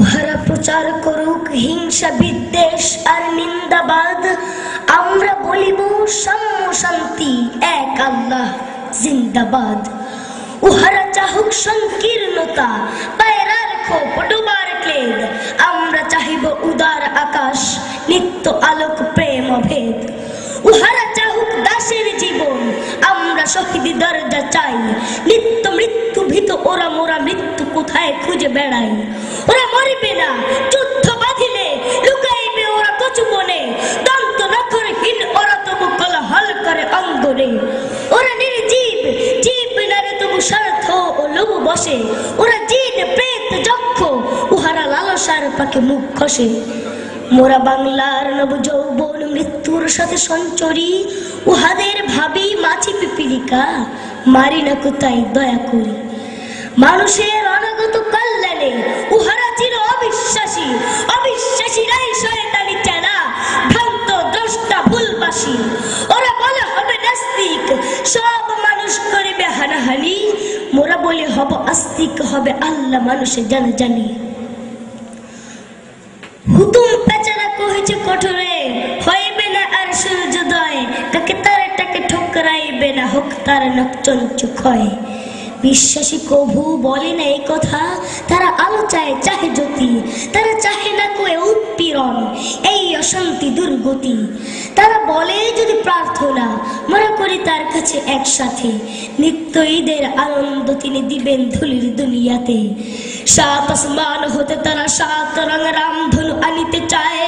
উহারা প্রচার করুক হিংসা, বিদ্বেষ আর নিন্দাবাদ। আমরা বলিব, সাম্য শান্তি, এক আল্লাহ, জিন্দাবাদ। উহারা চাহুক সংকীর্ণতা, পায়রার খোপ, ডোবার ক্লেদ। আমরা চাহিব উদার আকাশ, নিত্য আলোক, প্রেম, অভেদ। উহারা চাহুক দাসের জীবন, আমরা শহীদি দরজা চাই। নিত্য মৃত্যু ভীত ওরা মোরা মৃত্যু কোথায় খুঁজে বেড়াই। ওরা মরিবে না, যুদ্ধ বাঁধিলে লুকাইবে ওরা কচু বনে দন্ত নখরহীন ওরা তবু কলহল করে অঙ্গনে। ওরা নির্জীব, জীব নারে তবু স্বার্থ ও লোভ বসে। ওরা জিন প্রেত, যক্ষ, উহারা লালসার পাকে মুখ খসে। মোরা বাংলার নব যৌবন মৃত্যুর সাথে সঞ্চরি। উহাদের ভাবি মাছি পিপিলিকা, মারি না কোথায় দয়া করি। মানুষের মোরা বলে হব আস্তিক, হবে আল্লাহ মানুষে জানা জানি। হুতুম পেচারা কহেছে কঠোরে, হইবে না আর সূর্যোদয় তাকে তার তাকে ঠোকরাইবে না, হোক তার নকচঞ্চ ক্ষয়। বিশ্বাসী কভু বলে না এই কথা, তারা আলো চায় চাহে জ্যোতি, তারা চাহে না কোয়ে উৎপীড়ন, এই অশান্তি দুর্গতি। তারা বলে যদি প্রার্থনা, মনে করি তার কাছে একসাথে নিত্য ঈদের আনন্দ তিনি দিবেন ধুলির দুনিয়াতে। সাত আসমান হতে তারা সাত রঙ রামধনু আনিতে চায়।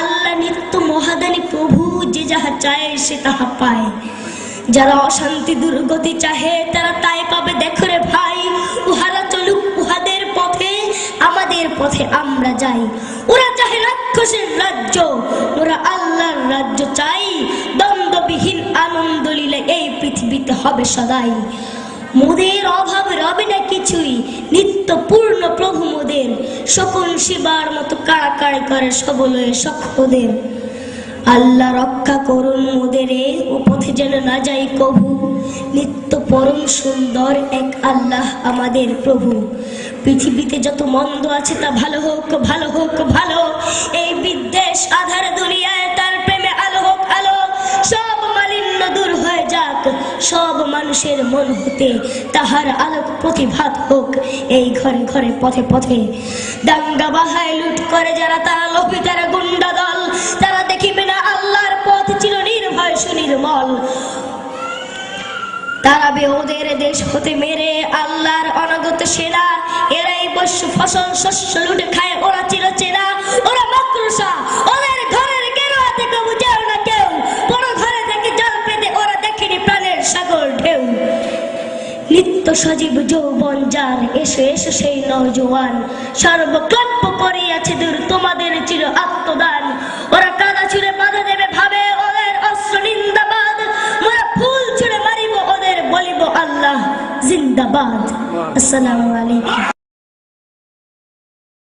আল্লাহ নিত্য মহাদানী প্রভু যে যাহা চায় সে তাহা পায়। যারা অশান্তি দুর্গতি চাহে, তারা তাই পাবে, দেখো রে ভাই। উহারা চলুক উহাদের পথে, আমাদের পথে আমরা যাই। ওরা চাহে রাক্ষসের রাজ্য, ওরা আল্লাহর রাজ্য চাই দ্বন্দ্ববিহীন আনন্দ লীলা এই পৃথিবীতে হবে সদাই। মোদের অভাব রবে না কিছুই। নিত্য পূর্ণ প্রভু মোদের। শকুন শিবার মতো কাড়াকাড়ি করে সবলয়ে সক্ষদের আল্লাহ রক্ষা করুন মোদেরে ও পথে যেন না যাই কভু নিত্য পরম সুন্দর এক আল্লাহ আমাদের প্রভু। পৃথিবীতে যত মন্দ আছে তা ভালো হোক ভালো হোক সব মানুষের মন হতে তাহার আলোক প্রতিভাত হোক। এই ঘরে ঘরে পথে পথে দাঙ্গা বাহায় লুট করে যারা তারা লোভী, তারা গুন্ডা দল। তারা দেখিবে না আল্লাহর পথ চির নির্ভয় সুনির্মল। তারাবে ওদের দেশ হতে মেরে আল্লাহর অনাগত সেনা। এরাই বস্য ফসল, শস্য লুটে খায়, ওরা চির চেনা ওরা মাকড়সা। নিত্য সজীব যৌবন যার। এসো এসো সেই নজওয়ান সর্বক্লাপ্য করিয়াছে দূর তোমাদের চির আত্মদান। ওরা কাদা ছুড়ে বাধা দেবে ভাবে ওদের অস্ত্র নিন্দাবাদ। মোরা ফুল ছুড়ে মারিব ওদের বলিব আল্লাহ জিন্দাবাদ। আসসালামু আলাইকুম।